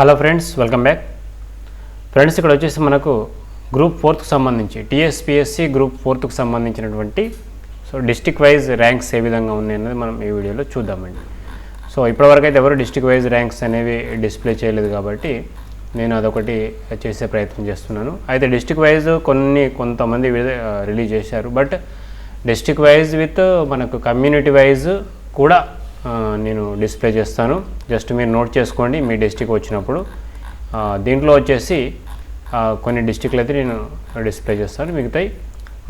Hello friends welcome back. Friends ఇక్కడ వచ్చేసి మనకు గ్రూప్ ఫోర్త్కి సంబంధించి టీఎస్పిఎస్సి గ్రూప్ ఫోర్త్కి సంబంధించినటువంటి సో డిస్టిక్ వైజ్ ర్యాంక్స్ ఏ విధంగా ఉన్నాయి అనేది మనం ఈ వీడియోలో చూద్దామండి. సో ఇప్పటివరకు అయితే ఎవరు డిస్టిక్ వైజ్ ర్యాంక్స్ అనేవి డిస్ప్లే చేయలేదు కాబట్టి నేను అదొకటి చేసే ప్రయత్నం చేస్తున్నాను. అయితే డిస్టిక్ వైజ్ కొన్ని కొంతమంది రిలీజ్ చేశారు. బట్ డిస్టిక్ వైజ్ విత్ మనకు కమ్యూనిటీ వైజ్ కూడా నేను డిస్ప్లే చేస్తాను. జస్ట్ మీరు నోట్ చేసుకోండి మీ డిస్టిక్ వచ్చినప్పుడు. దీంట్లో వచ్చేసి కొన్ని డిస్టిక్లు అయితే నేను డిస్ప్లే చేస్తాను. మిగతాయి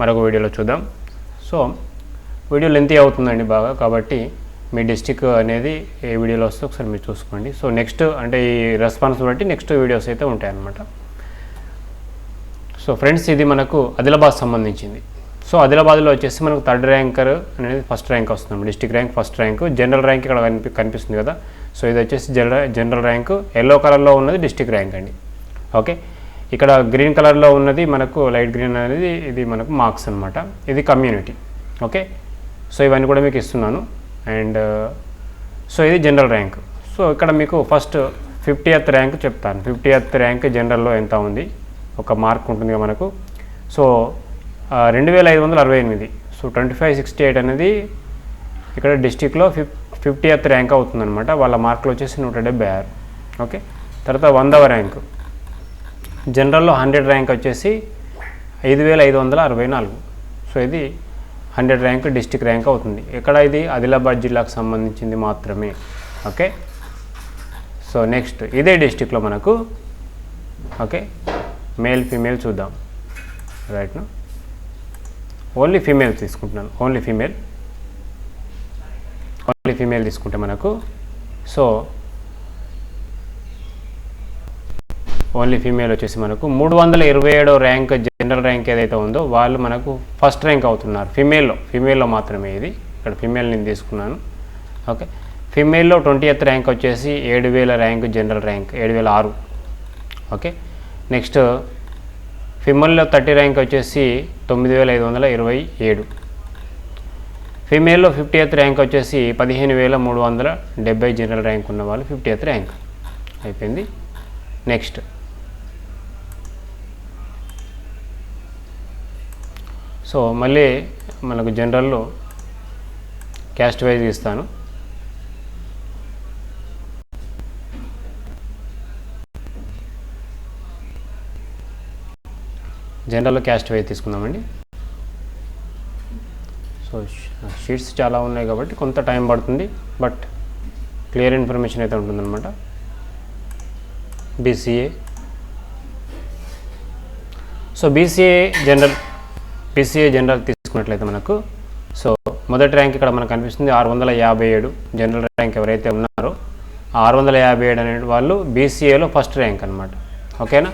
మరొక వీడియోలో చూద్దాం. సో వీడియో లెంతీ అవుతుందండి బాగా. కాబట్టి మీ డిస్టిక్ అనేది ఏ వీడియోలో వస్తే ఒకసారి మీరు చూసుకోండి. సో నెక్స్ట్ అంటే ఈ రెస్పాన్స్ బట్టి నెక్స్ట్ వీడియోస్ అయితే ఉంటాయన్నమాట. సో ఫ్రెండ్స్ ఇది మనకు ఆదిలాబాద్ సంబంధించింది. సో ఆదిలాబాద్లో వచ్చేసి మనకు థర్డ్ ర్యాంకర్ అనేది ఫస్ట్ ర్యాంక్ వస్తుంది district rank first rank. General rank ఇక్కడ కనిపి కనిపిస్తుంది కదా. సో ఇది వచ్చేసి జనరల్ జనరల్ ర్యాంక్. ఎల్లో కలర్లో ఉన్నది డిస్టిక్ ర్యాంక్ అండి. ఓకే? ఇక్కడ గ్రీన్ కలర్లో ఉన్నది మనకు లైట్ గ్రీన్ అనేది ఇది మనకు మార్క్స్ అనమాట ఇది కమ్యూనిటీ. ఓకే? సో ఇవన్నీ కూడా మీకు ఇస్తున్నాను. అండ్ సో ఇది జనరల్ ర్యాంక్. సో ఇక్కడ మీకు ఫస్ట్ ఫిఫ్టీ ఎత్ ర్యాంక్ చెప్తాను. ఫిఫ్టీ ఎత్ ర్యాంక్ జనరల్లో ఎంత ఉంది? ఒక మార్క్ ఉంటుంది మనకు. సో రెండు వేల ఐదు వందల అరవై ఎనిమిది. So twenty five sixty eight అనేది ఇక్కడ డిస్టిక్లో ఫిఫ్ ఫిఫ్టీ ఎత్ ర్యాంక్ అవుతుందన్నమాట. వాళ్ళ మార్కులు వచ్చేసి నూట డెబ్బై ఆరు. ఓకే? తర్వాత వందవ ర్యాంకు. జనరల్లో హండ్రెడ్ ర్యాంక్ వచ్చేసి ఐదు వేల ఐదు వందల అరవై నాలుగు. సో ఇది హండ్రెడ్ ర్యాంక్ డిస్టిక్ ర్యాంక్ అవుతుంది. ఇక్కడ ఇది? ఆదిలాబాద్ జిల్లాకు సంబంధించింది మాత్రమే. ఓకే? సో నెక్స్ట్ ఇదే డిస్టిక్లో మనకు. ఓకే? మేల్ ఫీమేల్ చూద్దాం. రైట్ను ఓన్లీ ఫీమేల్ తీసుకుంటున్నాను. ఓన్లీ ఫీమేల్ ఓన్లీ ఫీమేల్ తీసుకుంటే మనకు. సో ఓన్లీ ఫీమేల్ వచ్చేసి మనకు మూడు వందల ఇరవై ఏడో ర్యాంక్ జనరల్ ర్యాంక్ ఏదైతే ఉందో వాళ్ళు మనకు ఫస్ట్ ర్యాంక్ అవుతున్నారు. ఫీమేల్లో ఫీమేల్లో మాత్రమే ఇది. ఇక్కడ ఫీమేల్ నేను తీసుకున్నాను. ఓకే ఫీమేల్లో ట్వంటీ ఎత్ ర్యాంక్ వచ్చేసి ఏడు వేల ర్యాంక్ జనరల్ ర్యాంక్ ఏడు వేల ఆరు. ఓకే నెక్స్ట్ ఫిమేల్లో థర్టీ ర్యాంక్ వచ్చేసి తొమ్మిది వేల ఐదు వందల ఇరవై ఏడు. ఫీమేల్లో ఫిఫ్టీ ఎత్ ర్యాంక్ వచ్చేసి పదిహేను వేల మూడు వందల డెబ్బై జనరల్ ర్యాంక్ ఉన్న వాళ్ళు ఫిఫ్టీ ఎత్ ర్యాంక్. అయిపోయింది. నెక్స్ట్. సో మళ్ళీ మనకు జనరల్లో క్యాస్ట్ వైజ్ ఇస్తాను. జనరల్లో క్యాస్ట్ వైజ్ తీసుకుందామండి. సో షీట్స్ చాలా ఉన్నాయి కాబట్టి కొంత టైం పడుతుంది బట్ క్లియర్ ఇన్ఫర్మేషన్ అయితే ఉంటుందన్నమాట. BCA. So BCA general BCA general తీసుకున్నట్లయితే మనకు సో మొదటి ర్యాంక్ ఇక్కడ మనకు కనిపిస్తుంది ఆరు వందల యాభై ఏడు జనరల్ ర్యాంక్ ఎవరైతే ఉన్నారో ఆరు వందల యాభై ఏడు అనే వాళ్ళు బీసీఏలో ఫస్ట్ ర్యాంక్ అనమాట ఓకేనా?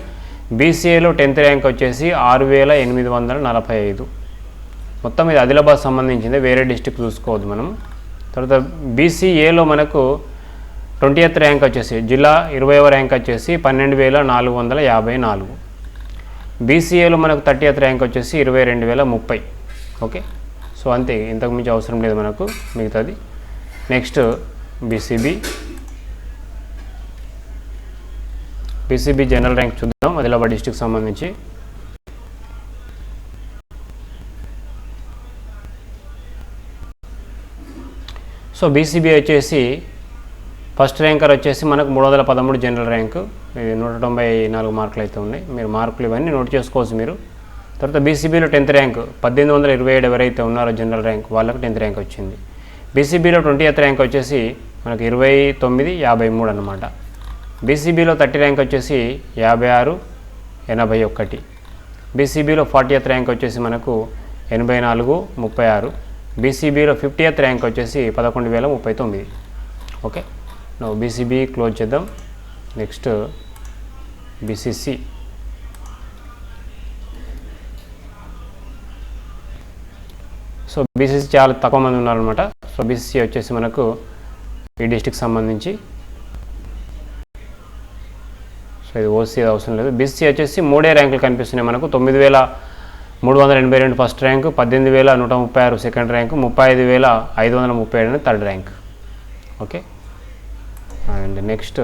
బీసీఏలో టెన్త్ ర్యాంక్ వచ్చేసి ఆరు వేల ఎనిమిది వందల నలభై ఐదు. మొత్తం ఇది ఆదిలాబాద్ సంబంధించింది వేరే డిస్టిక్ చూసుకోవద్దు మనం. తర్వాత బీసీఏలో మనకు ట్వంటీ ఎత్ ర్యాంక్ వచ్చేసి జిల్లా ఇరవైవ ర్యాంక్ వచ్చేసి పన్నెండు వేల నాలుగు వందల యాభై నాలుగు. బీసీఏలో మనకు థర్టీ ఎత్ ర్యాంక్ వచ్చేసి ఇరవై రెండు వేల ముప్పై. ఓకే? సో అంతే ఇంతకుమించి అవసరం లేదు మనకు మిగతాది. Next BCB BCB general rank చూద్దాం ఆదిలాబాద్ డిస్టిక్ సంబంధించి. సో బీసీబీ వచ్చేసి ఫస్ట్ ర్యాంకర్ వచ్చేసి మనకు మూడు వందల పదమూడు జనరల్ ర్యాంకు ఇది నూట తొంభై నాలుగు మార్కులు అయితే ఉన్నాయి. మీరు మార్కులు ఇవన్నీ నోట్ చేసుకోవచ్చు మీరు. తర్వాత బీసీబీలో టెన్త్ ర్యాంక్ పద్దెనిమిది వందల ఇరవై ఏడు ఎవరైతే ఉన్నారో జనరల్ ర్యాంక్ వాళ్ళకి టెన్త్ ర్యాంక్ వచ్చింది. బీసీబీలో ట్వంటీ ఎత్ ర్యాంక్ వచ్చేసి మనకు ఇరవై తొమ్మిది యాభై మూడు అనమాట బీసీబీలో థర్టీ ర్యాంక్ వచ్చేసి యాభై ఆరు ఎనభై ఒకటి. బీసీబీలో ఫార్టీ ఎత్ ర్యాంక్ వచ్చేసి మనకు ఎనభై నాలుగు ముప్పై ఆరు. బీసీబీలో ఫిఫ్టీ ఎత్ ర్యాంక్ వచ్చేసి పదకొండు వేల ముప్పై తొమ్మిది. ఓకే? నువ్వు బీసీబీ క్లోజ్ చేద్దాం. నెక్స్ట్ బీసీసీ సో బీసీసీ చాలా తక్కువ మంది ఉన్నారనమాట సో బీసీసీ వచ్చేసి మనకు ఈ డిస్టిక్ సంబంధించి లేదు ఓసీ అవసరం లేదు. బీసీ వచ్చేసి మూడే ర్యాంకులు కనిపిస్తున్నాయి మనకు. తొమ్మిది వేల మూడు వందల ఎనభై రెండు ఫస్ట్ ర్యాంకు పద్దెనిమిది వేల నూట ముప్పై ఆరు సెకండ్ ర్యాంకు ముప్పై ఐదు వేల ఐదు వందల ముప్పై ఏడు third rank. Okay? And next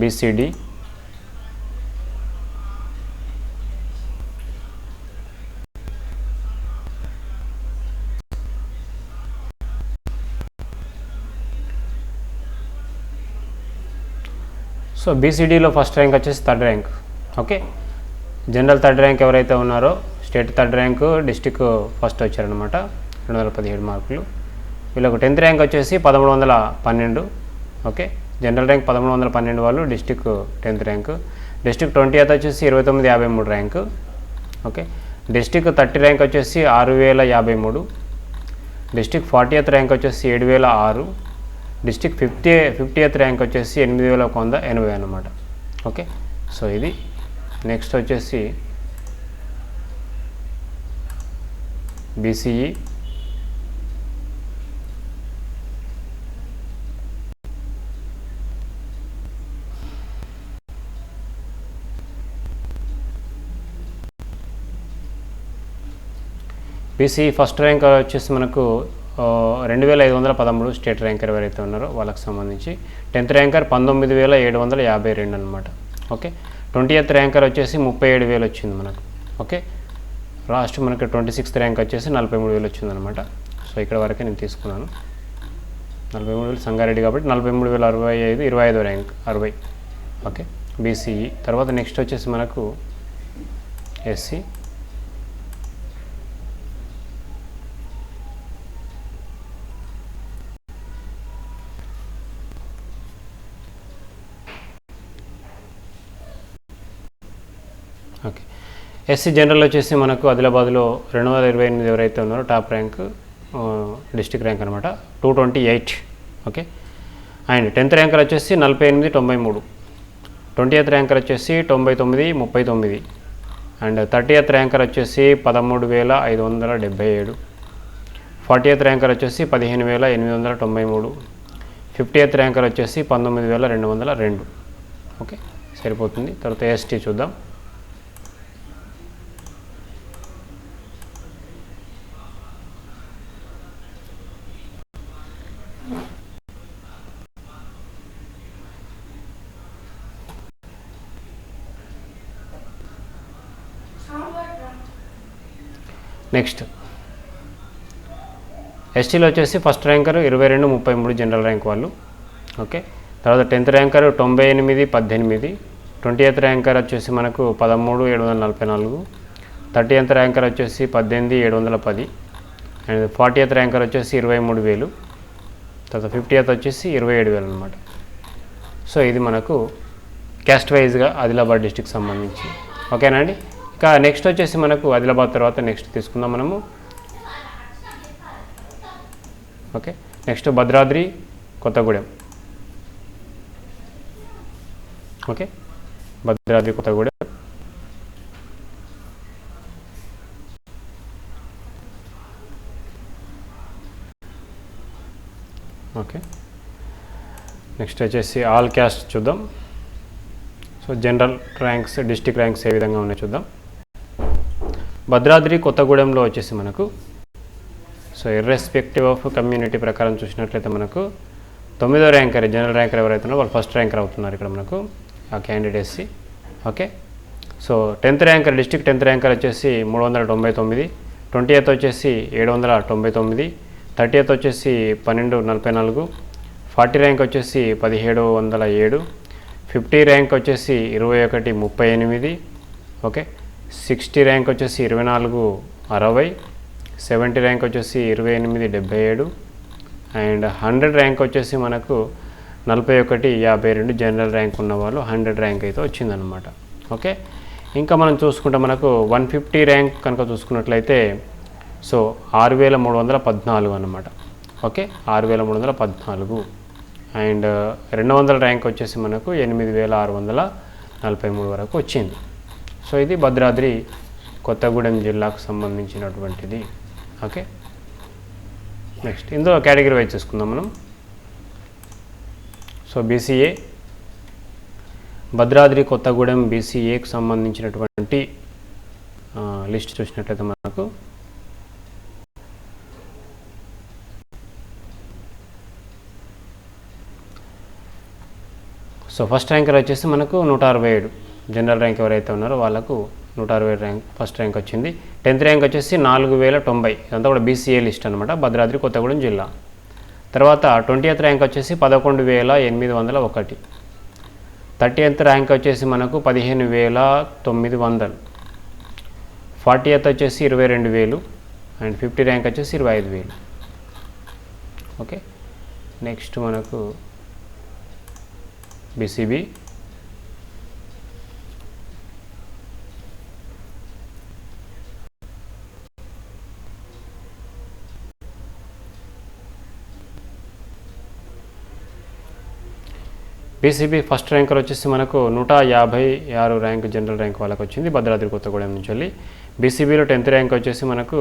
BCD so బీసీడీలో first rank వచ్చేసి third rank okay general third rank ఎవరైతే ఉన్నారో state third rank district first వచ్చారనమాట రెండు వందల పదిహేడు మార్కులు. వీళ్ళకు టెన్త్ ర్యాంక్ వచ్చేసి పదమూడు వందల పన్నెండు. ఓకే జనరల్ ర్యాంక్ పదమూడు వందల పన్నెండు వాళ్ళు district tenth rank district twenty eighth వచ్చేసి ఇరవై తొమ్మిది యాభై మూడు rank okay district thirty rank వచ్చేసి ఆరు వేల యాభై మూడు. డిస్టిక్ ఫార్టీ ఎయిత్ ర్యాంక్ వచ్చేసి ఏడు వేల ఆరు. District fifty fifty eighth rank వచ్చేసి ఎనిమిది వేల ఒక వంద ఎనభై అనమాట ఓకే? సో ఇది నెక్స్ట్ వచ్చేసి బీసీఈ. బీసీ ఫస్ట్ ర్యాంక్ వచ్చేసి మనకు రెండు వేల ఐదు వందల పదమూడు స్టేట్ ర్యాంకర్ ఎవరైతే ఉన్నారో వాళ్ళకి సంబంధించి టెన్త్ ర్యాంకర్ పంతొమ్మిది వేల ఏడు వందల యాభై రెండు అనమాట ఓకే? ట్వంటీ ఎయిత్ ర్యాంకర్ వచ్చేసి ముప్పై ఏడు వేలు వచ్చింది మనకు. ఓకే? లాస్ట్ మనకి ట్వంటీ సిక్స్త్ ర్యాంక్ వచ్చేసి నలభై మూడు వేలు వచ్చింది అనమాట సో ఇక్కడ వరకే నేను తీసుకున్నాను. నలభై మూడు వేలు సంగారెడ్డి కాబట్టి నలభై మూడు వేల అరవై ఐదు ఇరవై ఐదో ర్యాంక్ అరవై. ఓకే? బీసీఈ. తర్వాత నెక్స్ట్ వచ్చేసి మనకు ఎస్సీ ఓకే ఎస్సీ జనరల్ వచ్చేసి మనకు ఆదిలాబాద్లో రెండు వందల ఇరవై ఎనిమిది ఎవరైతే ఉన్నారో టాప్ ర్యాంక్ డిస్టిక్ ర్యాంక్ అనమాట two twenty eight okay? And tenth ranker వచ్చేసి నలభై ఎనిమిది తొంభై మూడు. ట్వంటీ ఎయిత్ ర్యాంకర్ వచ్చేసి తొంభై తొమ్మిది ముప్పై తొమ్మిది. అండ్ థర్టీ ఎయిత్ ర్యాంకర్ వచ్చేసి పదమూడు వేల ఐదు వందల డెబ్బై ఏడు. ఫార్టీ ఎయిత్ ర్యాంకర్ వచ్చేసి పదిహేను వేల ఎనిమిది వందల తొంభై మూడు. ఫిఫ్టీ ఎయిత్ ర్యాంకర్ వచ్చేసి పంతొమ్మిది వేల రెండు వందల రెండు. ఓకే? సరిపోతుంది. తర్వాత ఎస్టీ చూద్దాం. నెక్స్ట్. ఎస్టీలో వచ్చేసి ఫస్ట్ ర్యాంకర్ ఇరవై రెండు ముప్పై మూడు జనరల్ ర్యాంక్ వాళ్ళు. ఓకే. తర్వాత టెన్త్ ర్యాంకర్ తొంభై ఎనిమిది పద్దెనిమిది. ట్వంటీ ఎయిత్ ర్యాంకర్ వచ్చేసి మనకు పదమూడు ఏడు వందల నలభై నాలుగు. థర్టీ ఎయిత్ ర్యాంకర్ వచ్చేసి పద్దెనిమిది ఏడు వందల పది. అండ్ ఫార్టీ ఎయిత్ ర్యాంకర్ వచ్చేసి ఇరవై మూడు వేలు. తర్వాత ఫిఫ్టీ ఎయిత్ వచ్చేసి ఇరవై ఏడు వేలు అనమాట సో ఇది మనకు క్యాస్ట్ వైజ్గా ఆదిలాబాద్ డిస్టిక్ సంబంధించి. ఓకేనా అండి? ఇంకా నెక్స్ట్ వచ్చేసి మనకు ఆదిలాబాద్ తర్వాత నెక్స్ట్ తీసుకుందాం మనము. Okay next Bhadradri Kothagudem. Okay Bhadradri Kothagudem. Okay next వచ్చేసి ఆల్ క్యాస్ట్ చూద్దాం. So general ranks district ranks ఏ విధంగా ఉన్నాయో చూద్దాం. భద్రాద్రి కొత్తగూడెంలో వచ్చేసి మనకు సో ఇర్రెస్పెక్టివ్ ఆఫ్ కమ్యూనిటీ ప్రకారం చూసినట్లయితే మనకు తొమ్మిదో ర్యాంకర్ జనరల్ ర్యాంకర్ ఎవరైతే ఉన్నారో వాళ్ళు ఫస్ట్ ర్యాంకర్ అవుతున్నారు ఇక్కడ మనకు ఆ క్యాండిడేట్స్కి okay so tenth ranker district tenth ranker వచ్చేసి మూడు వందల తొంభై తొమ్మిది ట్వంటీ ఎయిత్ వచ్చేసి ఏడు వందల తొంభై తొమ్మిది థర్టీ ఎయిత్ వచ్చేసి పన్నెండు నలభై నాలుగు ఫార్టీ ర్యాంక్ వచ్చేసి పదిహేడు వందల ఏడు ఫిఫ్టీ ర్యాంక్ వచ్చేసి ఇరవై ఒకటి ముప్పై ఎనిమిది ఓకే సిక్స్టీ ర్యాంక్ వచ్చేసి ఇరవై నాలుగు అరవై. సెవెంటీ ర్యాంక్ వచ్చేసి ఇరవై ఎనిమిది డెబ్బై ఏడు. అండ్ హండ్రెడ్ ర్యాంక్ వచ్చేసి మనకు నలభై ఒకటి యాభై రెండు జనరల్ ర్యాంక్ ఉన్న వాళ్ళు హండ్రెడ్ ర్యాంక్ అయితే వచ్చిందనమాట ఓకే? ఇంకా మనం చూసుకుంటే మనకు వన్ ఫిఫ్టీ ర్యాంక్ కనుక చూసుకున్నట్లయితే సో ఆరు వేల మూడు వందల పద్నాలుగు అనమాట ఓకే? ఆరు వేల మూడు వందల పద్నాలుగు. అండ్ రెండు వందల ర్యాంక్ వచ్చేసి మనకు ఎనిమిది వేల ఆరు వందల నలభై మూడు వరకు వచ్చింది. సో ఇది భద్రాద్రి కొత్తగూడెం జిల్లాకు సంబంధించినటువంటిది. ఓకే? నెక్స్ట్. ఇందులో కేటగిరీ వైజ్ చూసుకుందాం మనం. So BCA. భద్రాద్రి కొత్తగూడెం బీసీఏకి సంబంధించినటువంటి లిస్ట్ చూసినట్లయితే మనకు. సో ఫస్ట్ ర్యాంకర్ వచ్చేసి మనకు నూట అరవై ఏడు. జనరల్ ర్యాంక్ ఎవరైతే ఉన్నారో వాళ్ళకు నూట అరవై ర్యాంక్ ఫస్ట్ ర్యాంక్ వచ్చింది. టెన్త్ ర్యాంక్ వచ్చేసి నాలుగు వేల తొంభై ఇదంతా కూడా బీసీఏ లిస్ట్ అనమాట భద్రాద్రి కొత్తగూడెం జిల్లా. తర్వాత ట్వంటీయత్ ర్యాంక్ వచ్చేసి పదకొండు వేల ఎనిమిది వందల ఒకటి. థర్టీయత్ ర్యాంక్ వచ్చేసి మనకు పదిహేను వేల తొమ్మిది వందలు. ఫార్టీయత్ వచ్చేసి ఇరవై రెండు వేలు అండ్ ఫిఫ్టీ ర్యాంక్ వచ్చేసి ఇరవై ఐదు వేలు. ఓకే నెక్స్ట్ మనకు బీసీబీ బీసీబీ ఫస్ట్ ర్యాంకర్ వచ్చేసి మనకు నూట యాభై ఆరు ర్యాంక్ జనరల్ ర్యాంక్ వాళ్ళకి వచ్చింది భద్రాద్రి కొత్తగూడెం నుంచి వెళ్ళి. బీసీబీలో టెన్త్ ర్యాంక్ వచ్చేసి మనకు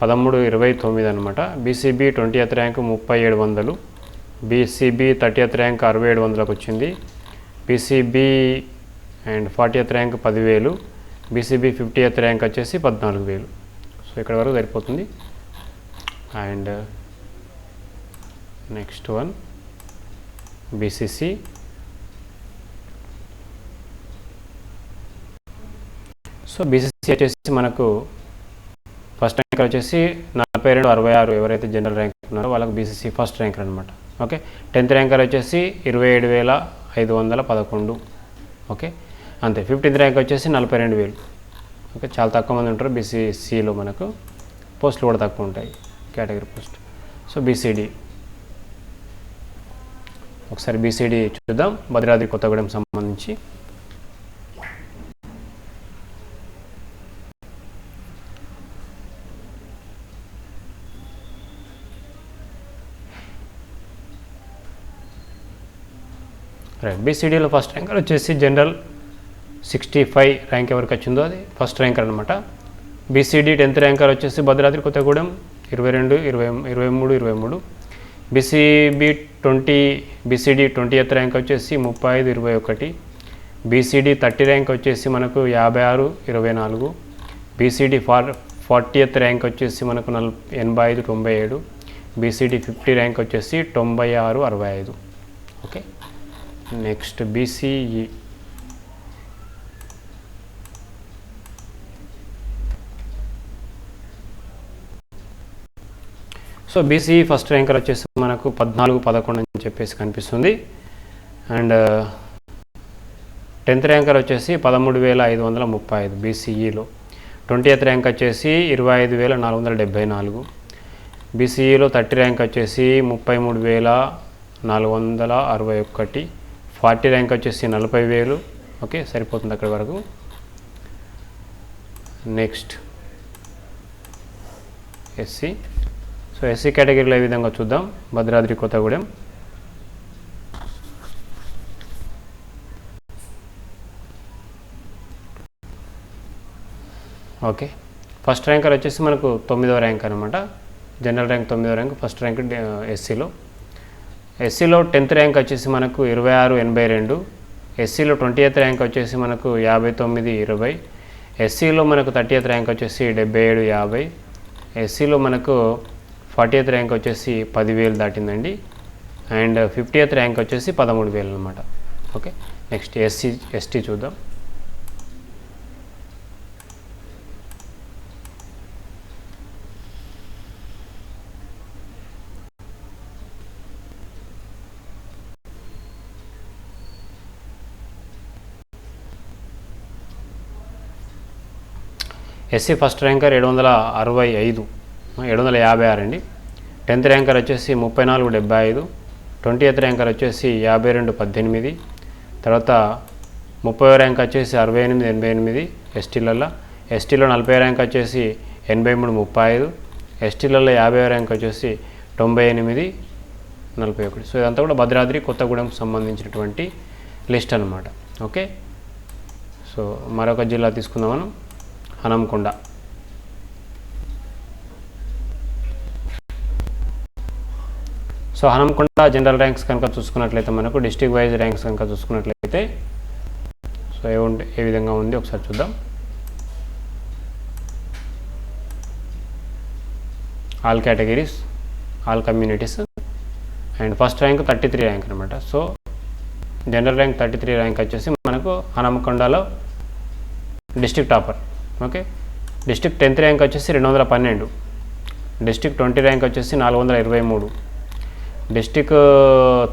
పదమూడు ఇరవై తొమ్మిది అనమాట బీసీబీ ట్వంటీ ఎత్ ర్యాంక్ ముప్పై ఏడు వందలు. బీసీబీ థర్టీ ఎత్ ర్యాంక్ అరవై ఏడు వందలకు వచ్చింది. BCB and fortieth rank పదివేలు. బీసీబీ ఫిఫ్టీ ఎత్ ర్యాంక్ వచ్చేసి పద్నాలుగు వేలు. సో ఇక్కడ వరకు సరిపోతుంది. And next one BCC. So BCC వచ్చేసి మనకు ఫస్ట్ ర్యాంకర్ వచ్చేసి నలభై రెండు అరవై ఆరు ఎవరైతే జనరల్ ర్యాంక్ ఉన్నారో వాళ్ళకి బీసీసీ ఫస్ట్ ర్యాంకర్ అనమాట ఓకే టెన్త్ ర్యాంకర్ వచ్చేసి ఇరవై ఏడు వేల ఐదు వందల పదకొండు. ఓకే అంతే. ఫిఫ్టీన్త్ ర్యాంక్ వచ్చేసి నలభై రెండు వేలు. ఓకే చాలా తక్కువ మంది ఉంటారు బీసీసీలో మనకు పోస్టులు కూడా తక్కువ ఉంటాయి. కేటగిరీ పోస్ట్ సో బీసీడీ ఒకసారి బీసీడీ చూద్దాం. భద్రాద్రి కొత్తగూడెం సంబంధించి రైట్ బీసీడీలో ఫస్ట్ ర్యాంకర్ వచ్చేసి జనరల్ సిక్స్టీ ఫైవ్ ర్యాంక్ ఎవరికి వచ్చిందో అది ఫస్ట్ ర్యాంకర్ అనమాట బీసీడీ టెన్త్ ర్యాంకర్ వచ్చేసి భద్రాద్రి కొత్తగూడెం ఇరవై రెండు ఇరవై ఇరవై మూడు ఇరవై మూడు. BCB twenty BCD twentieth rank వచ్చేసి ముప్పై ఐదు ఇరవై ఒకటి. బీసీడీ థర్టీ ర్యాంక్ వచ్చేసి మనకు యాభై ఆరు ఇరవై నాలుగు. BCD for fortieth rank వచ్చేసి మనకు నల్ ఎనభై ఐదు తొంభై ఏడు. బీసీడీ ఫిఫ్టీ ర్యాంక్ వచ్చేసి తొంభై ఆరు అరవై ఐదు. Okay next BCE so BC first ranker వచ్చేసి మనకు పద్నాలుగు పదకొండు అని చెప్పేసి కనిపిస్తుంది. అండ్ uh, టెన్త్ ర్యాంకర్ వచ్చేసి పదమూడు వేల ఐదు వందల ముప్పై ఐదు బీసీఈలో. ట్వంటీ ఎత్ ర్యాంక్ వచ్చేసి ఇరవై ఐదు వేల నాలుగు వందల డెబ్బై నాలుగు. బీసీఈలో థర్టీ ర్యాంక్ వచ్చేసి ముప్పై మూడు వేల నాలుగు వందల అరవై ఒకటి ఫార్టీ ర్యాంక్ వచ్చేసి నలభై వేలు. ఓకే సరిపోతుంది అక్కడి వరకు. నెక్స్ట్ ఎస్సీ సో ఎస్సీ కేటగిరీలో ఏ విధంగా చూద్దాం? Bhadradri Kothagudem. Okay. First ranker వచ్చేసి మనకు తొమ్మిదవ ర్యాంక్ అనమాట జనరల్ ర్యాంక్ తొమ్మిదవ ర్యాంక్ ఫస్ట్ ర్యాంక్ ఎస్సీలో ఎస్సీలో టెన్త్ ర్యాంక్ వచ్చేసి మనకు ఇరవై ఆరు ఎనభై రెండు. ఎస్సీలో ట్వంటీ ఎయిత్ ర్యాంక్ వచ్చేసి మనకు యాభై తొమ్మిది ఇరవై. ఎస్సీలో మనకు థర్టీ ఎయిత్ ర్యాంక్ వచ్చేసి డెబ్బై ఏడు యాభై. ఎస్సీలో మనకు ఫార్టీ ఎయిత్ ర్యాంక్ వచ్చేసి పదివేలు దాటిందండి. అండ్ ఫిఫ్టీ ఎయిత్ ర్యాంక్ వచ్చేసి పదమూడు వేలు అనమాట ఓకే? నెక్స్ట్ ఎస్సీ ఎస్టీ చూద్దాం. ఎస్సీ ఫస్ట్ ర్యాంకర్ ఏడు వందల అరవై ఐదు ఏడు వందల యాభై ఆరు అండి. టెన్త్ ర్యాంకర్ వచ్చేసి ముప్పై నాలుగు డెబ్బై ఐదు ట్వంటీ ఎయిత్ ర్యాంకర్ వచ్చేసి యాభై రెండు పద్దెనిమిది తర్వాత ముప్పై ర్యాంక్ వచ్చేసి అరవై ఎనిమిది ఎనభై ఎనిమిది ఎస్టీలలో ఎస్టీలో నలభై ర్యాంక్ వచ్చేసి ఎనభై మూడు ముప్పై ఐదు ఎస్టీలలో యాభై ర్యాంక్ వచ్చేసి తొంభై ఎనిమిది నలభై ఒకటి. సో ఇదంతా కూడా భద్రాద్రి కొత్తగూడెంకు సంబంధించినటువంటి లిస్ట్ అనమాట ఓకే? సో మరొక జిల్లా తీసుకుందాం మనం Hanamkonda so Hanamkonda general ranks కనుక చూసుకున్నట్లయితే మనకు డిస్టిక్ వైజ్ ర్యాంక్స్ కనుక చూసుకున్నట్లయితే సో ఏ ఏ విధంగా ఉంది ఒకసారి చూద్దాం. All categories all communities and first rank thirty three rank అనమాట so general rank thirty three rank వచ్చేసి మనకు హనమకొండలో district topper. Okay? District tenth rank వచ్చేసి రెండు వందల పన్నెండు. డిస్టిక్ ట్వంటీ ర్యాంక్ వచ్చేసి నాలుగు వందల ఇరవై మూడు. డిస్టిక్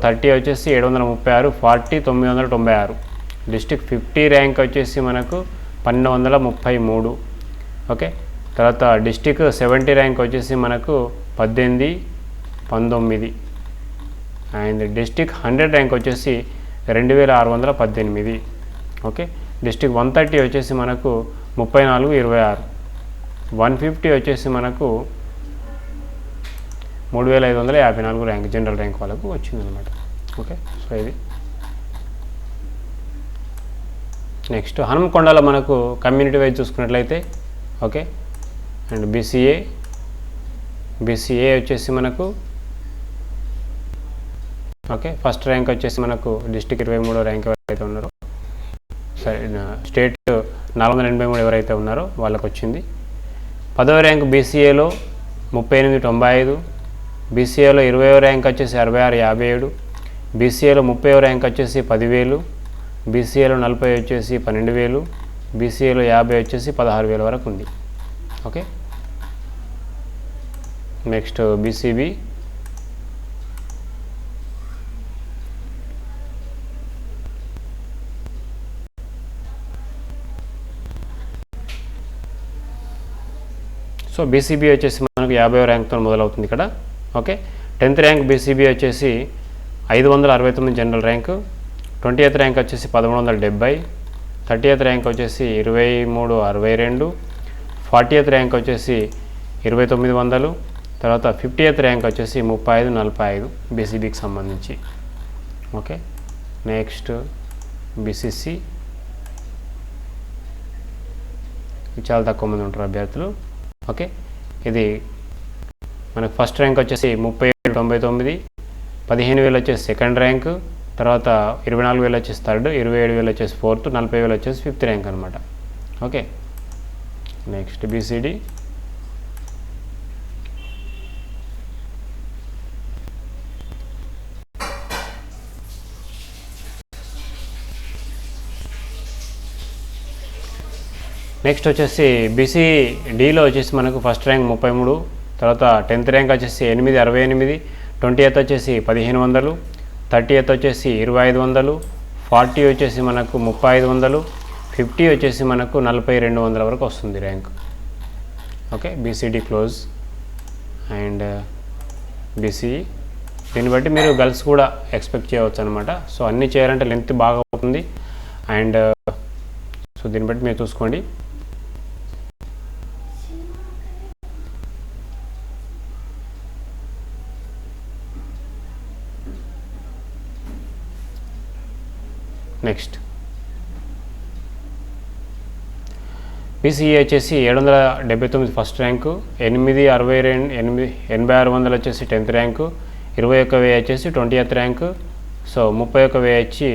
థర్టీ వచ్చేసి ఏడు వందల ముప్పై ఆరు ఫార్టీ తొమ్మిది వందల తొంభై ఆరు. డిస్టిక్ ఫిఫ్టీ ర్యాంక్ వచ్చేసి మనకు పన్నెండు వందల ముప్పై మూడు. ఓకే? తర్వాత డిస్టిక్ సెవెంటీ ర్యాంక్ వచ్చేసి మనకు పద్దెనిమిది పంతొమ్మిది. అండ్ డిస్టిక్ హండ్రెడ్ ర్యాంక్ వచ్చేసి రెండు వేల ఆరు వందల పద్దెనిమిది. ఓకే? డిస్టిక్ వన్ థర్టీ వచ్చేసి మనకు ముప్పై నాలుగు ఇరవై ఆరు. వన్ ఫిఫ్టీ వచ్చేసి మనకు మూడు వేల ఐదు వందల యాభై నాలుగు ర్యాంక్ జనరల్ ర్యాంక్ వాళ్ళకు వచ్చిందనమాట ఓకే సో ఇది. నెక్స్ట్ హనుమకొండలో మనకు కమ్యూనిటీ వైజ్ చూసుకున్నట్లయితే ఓకే. అండ్ బీసీఏ బీసీఏ వచ్చేసి మనకు ఓకే. ఫస్ట్ ర్యాంక్ వచ్చేసి మనకు డిస్టిక్ ఇరవై మూడో ర్యాంక్ ఎవరైతే ఉన్నారో. సరే స్టేట్ నాలుగు వందల ఎనభై మూడు ఎవరైతే ఉన్నారో వాళ్ళకు వచ్చింది పదవ ర్యాంక్ బీసీఏలో ముప్పై ఎనిమిది తొంభై ఐదు. బీసీఏలో ఇరవయో ర్యాంక్ వచ్చేసి అరవై ఆరు యాభై ఏడు. బీసీఏలో ముప్పై ర్యాంక్ వచ్చేసి పదివేలు. బీసీఏలో నలభై వచ్చేసి పన్నెండు వేలు. బీసీఏలో యాభై వచ్చేసి పదహారు వేల వరకు ఉంది. Okay? Next BCB. So BCB వచ్చేసి మనకు యాభై ర్యాంక్తో మొదలవుతుంది ఇక్కడ. ఓకే? టెన్త్ ర్యాంక్ బీసీబీ వచ్చేసి ఐదు వందల అరవై తొమ్మిది general rank. Twenty eighth rank వచ్చేసి పదమూడు వందల డెబ్బై. థర్టీ ఎయిత్ ర్యాంక్ వచ్చేసి ఇరవై మూడు అరవై రెండు. ఫార్టీ ఎయిత్ ర్యాంక్ వచ్చేసి ఇరవై తొమ్మిది వందలు. తర్వాత ఫిఫ్టీ ఎయిత్ ర్యాంక్ వచ్చేసి ముప్పై ఐదు నలభై ఐదు బీసీబీకి సంబంధించి. ఓకే? నెక్స్ట్ బీసీసీ చాలా తక్కువ మంది ఉంటారు అభ్యర్థులు. ఓకే? ఇది మనకు ఫస్ట్ ర్యాంక్ వచ్చేసి ముప్పై ఏడు తొంభై తొమ్మిది పదిహేను వేలు వచ్చేసి సెకండ్ ర్యాంక్ తర్వాత ఇరవై నాలుగు వేలు వచ్చేసి థర్డ్ ఇరవై ఏడు వేలు వచ్చేసి ఫోర్త్ నలభై వేలు వచ్చేసి ఫిఫ్త్ ర్యాంక్ అనమాట ఓకే? Next BCD. నెక్స్ట్ వచ్చేసి బీసీ డీలో వచ్చేసి మనకు ఫస్ట్ ర్యాంక్ ముప్పై మూడు తర్వాత టెన్త్ ర్యాంక్ వచ్చేసి ఎనిమిది అరవై ఎనిమిది ట్వంటీ ఎయిత్ వచ్చేసి పదిహేను వందలు థర్టీ ఎయిత్ వచ్చేసి ఇరవై ఐదు వందలు ఫార్టీ వచ్చేసి మనకు ముప్పై ఐదు వందలు ఫిఫ్టీ వచ్చేసి మనకు నలభై రెండు వందల వరకు వస్తుంది rank okay BCD close and BC దీన్ని బట్టి మీరు గర్ల్స్ కూడా ఎక్స్పెక్ట్ చేయవచ్చు అనమాట సో అన్నీ చేయాలంటే లెంత్ బాగా అవుతుంది. అండ్ సో uh, దీన్ని బట్టి మీరు చూసుకోండి. నెక్స్ట్. బీసీఈ వచ్చేసి ఏడు వందల డెబ్బై తొమ్మిది ఫస్ట్ ర్యాంకు ఎనిమిది అరవై రెండు ఎనిమిది ఎనభై ఆరు వందలు వచ్చేసి టెన్త్ ర్యాంకు ఇరవై ఒక్క వెయ్యి వచ్చేసి ట్వంటీ ఎయిత్ ర్యాంకు సో ముప్పై ఒక్క వెయ్యి వచ్చి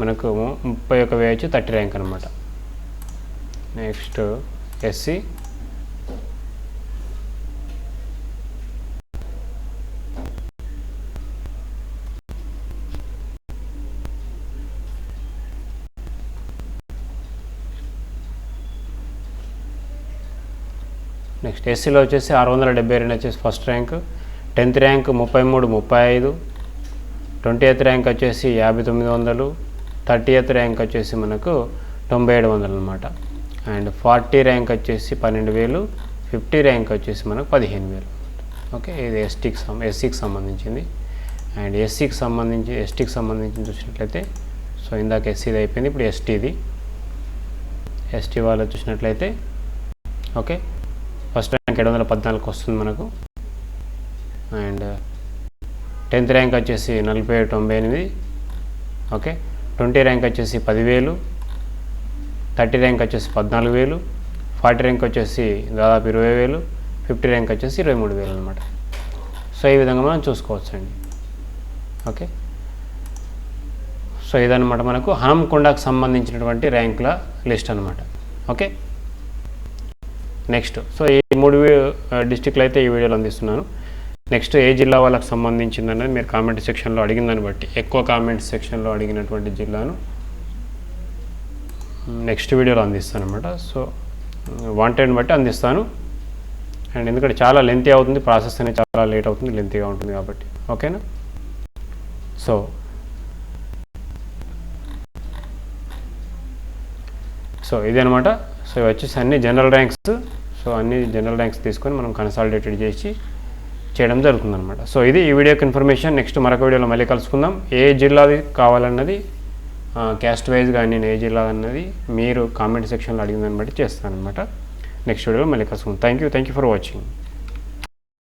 మనకు ము- ముప్పై ఒక్క వెయ్యి వచ్చి థర్టీ ర్యాంక్ అనమాట నెక్స్ట్ ఎస్సీ. నెక్స్ట్ ఎస్సీలో వచ్చేసి ఆరు వందల డెబ్బై రెండు వచ్చేసి ఫస్ట్ ర్యాంక్. టెన్త్ ర్యాంక్ ముప్పై మూడు ముప్పై ఐదు. ట్వంటీ ఎయిత్ ర్యాంక్ వచ్చేసి యాభై తొమ్మిది వందలు. థర్టీ ఎయిత్ ర్యాంక్ వచ్చేసి మనకు తొంభై ఏడు వందలు అనమాట అండ్ ఫార్టీ ర్యాంక్ వచ్చేసి పన్నెండు వేలు. ఫిఫ్టీ ర్యాంక్ వచ్చేసి మనకు పదిహేను వేలు ఓకే ఇది ఎస్టీకి సం ఎస్సీకి సంబంధించింది. అండ్ ఎస్సీకి సంబంధించి ఎస్టీకి సంబంధించి చూసినట్లయితే సో ఇందాక ఎస్సీది అయిపోయింది ఇప్పుడు ఎస్టీది. ఎస్టీ వాళ్ళు చూసినట్లయితే ఓకే. ఫస్ట్ ర్యాంక్ ఏడు వందల పద్నాలుగు వస్తుంది మనకు. అండ్ టెన్త్ ర్యాంక్ వచ్చేసి నలభై తొంభై ఎనిమిది. ఓకే. ట్వంటీ ర్యాంక్ వచ్చేసి పదివేలు. థర్టీ ర్యాంక్ వచ్చేసి పద్నాలుగు వేలు. ఫార్టీ ర్యాంక్ వచ్చేసి దాదాపు ఇరవై వేలు. ఫిఫ్టీ ర్యాంక్ వచ్చేసి ఇరవై మూడు వేలు అనమాట సో ఈ విధంగా మనం చూసుకోవచ్చు అండి ఓకే. సో ఇదనమాట మనకు. హనంకొండకు సంబంధించినటువంటి ర్యాంకుల లిస్ట్ అనమాట ఓకే. నెక్స్ట్ సో ఈ మూడు డిస్టిక్లు అయితే ఈ వీడియోలో అందిస్తున్నాను. నెక్స్ట్ ఏ జిల్లా వాళ్ళకి సంబంధించింది అనేది మీరు కామెంట్ సెక్షన్లో అడిగిన దాన్ని బట్టి ఎక్కువ కామెంట్ సెక్షన్లో అడిగినటువంటి జిల్లాను నెక్స్ట్ వీడియోలో అందిస్తాను అనమాట సో వాంటెడ్ని బట్టి అందిస్తాను. అండ్ ఎందుకంటే చాలా లెంతీ అవుతుంది ప్రాసెస్ అనేది చాలా లేట్ అవుతుంది లెంతీగా ఉంటుంది కాబట్టి. ఓకేనా సో సో ఇది అనమాట సో ఇవి వచ్చేసి అన్ని జనరల్ ర్యాంక్స్ సో అన్ని జనరల్ ర్యాంక్స్ తీసుకొని మనం కన్సాలిడేటెడ్ చేసి చేయడం జరుగుతుందనమాట సో ఇది ఈ వీడియోకి ఇన్ఫర్మేషన్ నెక్స్ట్ మరొక వీడియోలో మళ్ళీ కలుసుకుందాం. ఏ జిల్లాది కావాలన్నది క్యాస్ట్ వైజ్ కానీ నేను ఏ జిల్లా అన్నది మీరు కామెంట్ సెక్షన్లో అడిగిన దాన్ని బట్టి చేస్తాను అనమాట నెక్స్ట్ వీడియోలో మళ్ళీ కలుసుకుందాం. Thank you thank you for watching